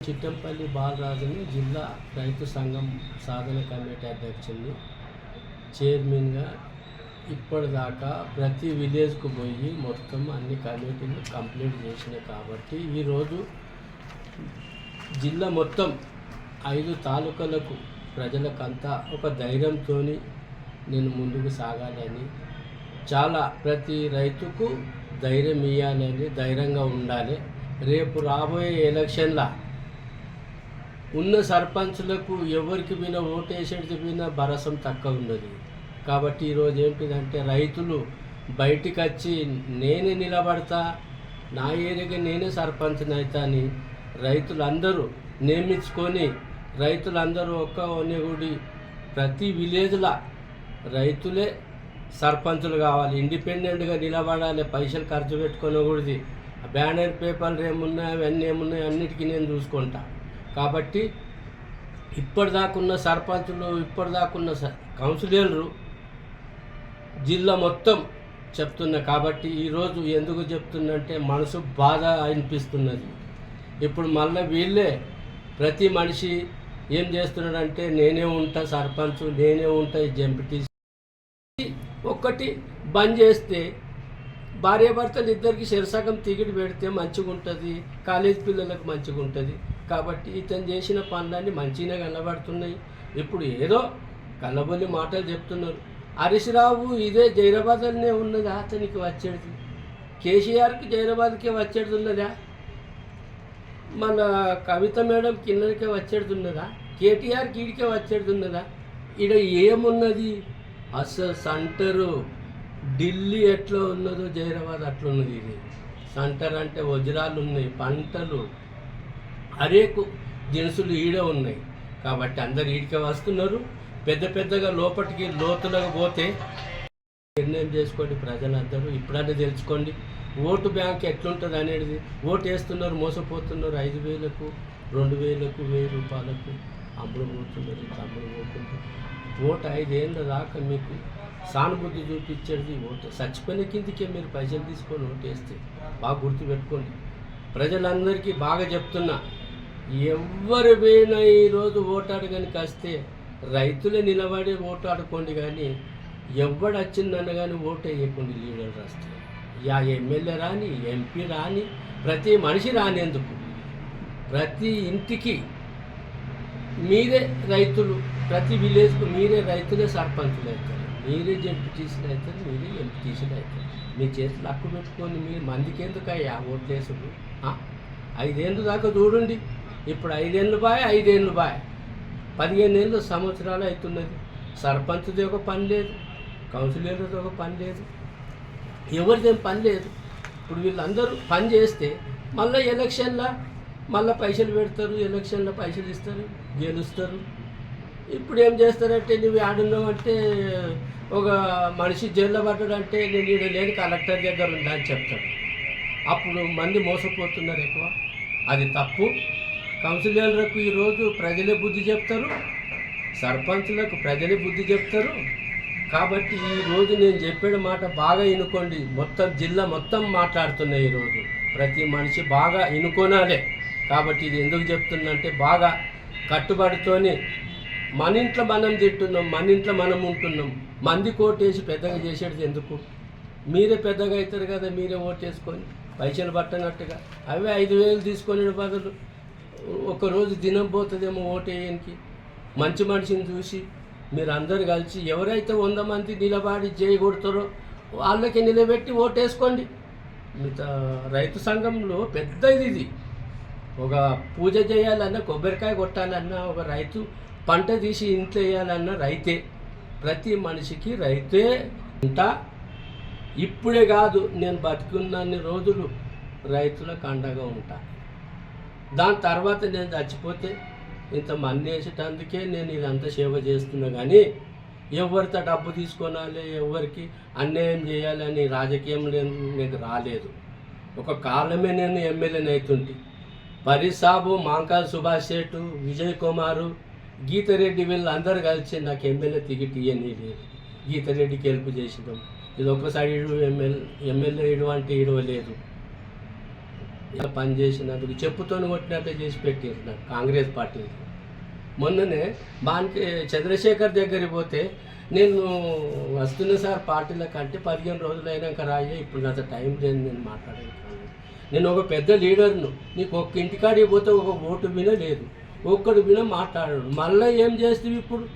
చిట్టంపల్లి బాలరాజుని జిల్లా రైతు సంఘం సాధన కమిటీ అధ్యక్షుడిని చైర్మన్గా ఇప్పటిదాకా ప్రతి విలేజ్కు పోయి మొత్తం అన్ని కమిటీలు కంప్లీట్ చేసినాయి కాబట్టి ఈరోజు జిల్లా మొత్తం ఐదు తాలూకాలకు ప్రజలకంతా ఒక ధైర్యంతో నేను ముందుకు సాగాలని చాలా ప్రతి రైతుకు ధైర్యం ఇవ్వాలని ధైర్యంగా ఉండాలి. రేపు రాబోయే ఎలక్షన్ల ఉన్న సర్పంచులకు ఎవరికి పోయిన ఓటేసేది పోయినా భరసం తక్కువ ఉన్నది. కాబట్టి ఈరోజు ఏంటిదంటే రైతులు బయటికి వచ్చి నేనే నిలబడతా నా ఏరియాకి నేనే సర్పంచ్ని అవుతా అని రైతులందరూ నియమించుకొని రైతులందరూ ఒక్క ఒన్నెగుడి ప్రతి విలేజ్లో రైతులే సర్పంచులు కావాలి. ఇండిపెండెంట్గా నిలబడాలి పైసలు ఖర్చు పెట్టుకోనకూడదు. బ్యానర్ పేపర్లు ఏమున్నాయి అవన్నీ ఏమున్నాయి అన్నిటికీ నేను చూసుకుంటాను కాబట్టి ఇప్పటిదాకున్న సర్పంచులు ఇప్పటిదాకున్న స- కౌన్సిలర్లు జిల్లా మొత్తం చెప్తున్నా కాబట్టి ఈరోజు ఎందుకు చెప్తున్నంటే మనసు బాధ అనిపిస్తున్నది. ఇప్పుడు మళ్ళీ వీళ్ళే ప్రతి మనిషి ఏం చేస్తున్నాడంటే నేనే ఉంటా సర్పంచ్ నేనే ఉంటా ఈ జంపిటీసీ ఒక్కటి బంద్ చేస్తే భార్యాభర్తలు ఇద్దరికి శరసగం తిగిడి పెడితే మంచిగా ఉంటుంది కాలేజ్ పిల్లలకు మంచిగా ఉంటుంది కాబట్టి ఇతను చేసిన పనులన్నీ మంచిగా కనబడుతున్నాయి. ఇప్పుడు ఏదో కన్నబొల్లి మాటలు చెప్తున్నారు. హరీష్ రావు ఇదే జైరాబాద్లోనే ఉన్నదా అతనికి వచ్చేది? కేసీఆర్కి జైరాబాద్కే వచ్చేది ఉన్నదా? మన కవిత మేడం కిన్నరికే వచ్చేది ఉన్నదా? కేటీఆర్ కీడికే వచ్చేది ఉన్నదా? ఈడ ఏమున్నది? అసలు సెంటరు ఢిల్లీ ఎట్లా ఉన్నదో జైరాబాద్ అట్లా ఉన్నది ఇది. సెంటర్ అంటే వజ్రాలు ఉన్నాయి పంటలు హరేకు దినుసులు ఈడే ఉన్నాయి. కాబట్టి అందరు ఈడికే వస్తున్నారు. పెద్ద పెద్దగా లోపలికి లోతులకు పోతే నిర్ణయం చేసుకోండి ప్రజలందరూ. ఇప్పుడన్నా తెలుసుకోండి. ఓటు బ్యాంక్ ఎట్లుంటుంది అనేది. ఓటు వేస్తున్నారు మోసపోతున్నారు. ఐదు వేలకు రెండు వేలకు వెయ్యి రూపాయలకు అమ్ముడు పోతున్నారు తమ్ముడు పోతున్నారు ఓటు ఐదేళ్ళ దాకా మీకు సానుభూతి చూపించేది ఓటు. చచ్చిపోయిన కిందకే మీరు పైసలు తీసుకొని ఓటు వేస్తే బాగా గుర్తుపెట్టుకోండి. ప్రజలందరికీ బాగా చెప్తున్నా. ఎవరు పోయినా ఈరోజు ఓటాడు కనుక వస్తే రైతులే నిలబడి ఓటాడుకోండి కానీ ఎవడు వచ్చిందన్న కానీ ఓటు వేయకండి లీడర్ రాస్తే యా ఎమ్మెల్యే రాని ఎంపీ రాని ప్రతి మనిషి రానేందుకు? ప్రతి ఇంటికి మీరే రైతులు ప్రతి విలేజ్కు మీరే రైతులే సర్పంచులు అవుతారు. మీరే జడ్పీటీసీలు అవుతారు మీరే ఎంపీటీసీలు అవుతారు. మీ చేతులు అక్కు పెట్టుకొని మీరు మందికి ఎందుకు అయ్యా ఓట్లేసుడు? ఆ? ఐదేళ్ళు దాకా చూడండి. ఇప్పుడు ఐదేళ్ళు బాయ్ ఐదేళ్ళు బాయ్. పదిహేను ఏళ్ళు సంవత్సరాలు అవుతున్నది. సర్పంచ్ది ఒక పని లేదు కౌన్సిలర్ది ఒక పని లేదు ఎవరిదేం పని లేదు. ఇప్పుడు వీళ్ళందరూ పని చేస్తే మళ్ళీ ఎలక్షన్లో మళ్ళీ పైసలు పెడతారు ఎలక్షన్లో పైసలు ఇస్తారు గెలుస్తారు. ఇప్పుడు ఏం చేస్తారంటే నువ్వు ఆడున్నావు అంటే ఒక మనిషి జైల్లో పడ్డాడంటే నేను ఈడ లేని కలెక్టర్ దగ్గర ఉందా అని చెప్తాడు. అప్పుడు మంది మోసపోతున్నారు ఎక్కువ. అది తప్పు. కౌన్సిలర్లకు ఈరోజు ప్రజలే బుద్ధి చెప్తారు సర్పంచులకు ప్రజలే బుద్ధి చెప్తారు. కాబట్టి ఈ రోజు నేను చెప్పిన మాట బాగా ఇనుకోండి. మొత్తం జిల్లా మొత్తం మాట్లాడుతున్నాయి ఈరోజు. ప్రతి మనిషి బాగా వినుకోనాలే కాబట్టి ఇది ఎందుకు చెప్తుందంటే బాగా కట్టుబడితోని మన ఇంట్లో మనం తింటున్నాం మన ఇంట్లో మనం ఉంటున్నాం. మంది కోటేసి పెద్దగా చేసేది ఎందుకు? మీరే పెద్దగా అవుతారు కదా మీరే ఓటేసుకొని పైసలు పట్టనట్టుగా. అవే ఐదు వేలు తీసుకొని బదులు. ఒకరోజు దినం పోతుందేమో ఓటేయనికి. మంచి మనిషిని చూసి మీరు అందరు కలిసి ఎవరైతే వంద మంది నిలబడి చేయగొడతారో వాళ్ళకి నిలబెట్టి ఓటేసుకోండి. మిగతా రైతు సంఘంలో పెద్ద ఇది ఒక పూజ చేయాలన్నా కొబ్బరికాయ కొట్టాలన్నా ఒక రైతు పంట తీసి ఇంట్లో వేయాలన్నా రైతే. ప్రతి మనిషికి రైతే ఉంటా ఇప్పుడే కాదు నేను బతికున్నన్ని రోజులు రైతులకు అండగా ఉంటా. దాని తర్వాత నేను చచ్చిపోతే ఇంత మంది వేసేటందుకే నేను ఇదంతా సేవ చేస్తున్నా కానీ ఎవరితో డబ్బు తీసుకోనాలి ఎవరికి అన్యాయం చేయాలని రాజకీయం నేను నేను రాలేదు. ఒక కాలమే నేను ఎమ్మెల్యేని అవుతుంటే పరిసాబు మాంకాల్ సుభాష్ శెట్టు విజయ్ కుమారు గీతారెడ్డి వీళ్ళందరూ కలిసి నాకు ఎమ్మెల్యే టికెట్ ఇవన్నీ లేదు గీతారెడ్డికి హెల్ప్ చేసినాం ఇది ఒక్కసారి ఇడు ఎమ్మెల్యే ఎమ్మెల్యే ఇడు అంటే ఇడవలేదు. ఇలా పని చేసినందుకు చెప్పుతోని కొట్టినట్టే చేసి పెట్టారు నాకు కాంగ్రెస్ పార్టీ. మొన్ననే బానికి చంద్రశేఖర్ దగ్గరికి పోతే నేను వస్తున్న సార్ పార్టీల కంటే పదిహేను రోజులు అయినాక రాయే ఇప్పుడు అంత టైం లేదు నేను మాట్లాడేది నేను ఒక పెద్ద లీడర్ను నీకు ఒక్క ఇంటికాడికి పోతే ఒక ఓటు విన లేదు ఒక్కడు విన మాట్లాడాడు మళ్ళీ ఏం చేస్తావు ఇప్పుడు?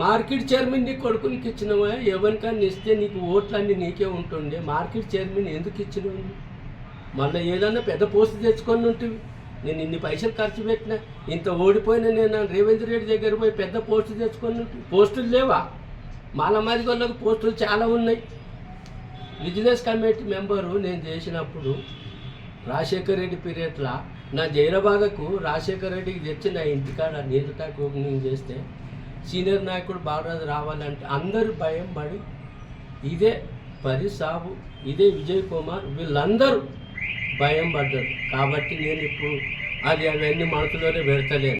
మార్కెట్ చైర్మన్ నీ కొడుకునికి ఇచ్చినవా ఎవరికన్నా ఇస్తే నీకు ఓట్లన్నీ నీకే ఉంటుండే. మార్కెట్ చైర్మన్ ఎందుకు ఇచ్చినవి మళ్ళీ ఏదన్నా పెద్ద పోస్ట్ తెచ్చుకొని ఉంటుంది నేను ఇన్ని పైసలు ఖర్చు పెట్టిన ఇంత ఓడిపోయిన నేను రేవంత్ రెడ్డి దగ్గర పోయి పెద్ద పోస్ట్ తెచ్చుకొని పోస్టులు లేవా? మాలమాది వాళ్ళకి పోస్టులు చాలా ఉన్నాయి. బిజినెస్ కమిటీ మెంబరు నేను చేసినప్పుడు రాజశేఖర రెడ్డి పీరియడ్లో నా జైరబాగకు రాజశేఖర రెడ్డికి తెచ్చిన ఇంటికాడ నీళ్ళు ఓపెనింగ్ చేస్తే సీనియర్ నాయకుడు బాలరాజు రావాలంటే అందరూ భయం పడి ఇదే పరిసాబు ఇదే విజయ్ కుమార్ వీళ్ళందరూ భయం పడ్డారు కాబట్టి నేను ఇప్పుడు అది అవన్నీ మనసులోనే పెడతలేను.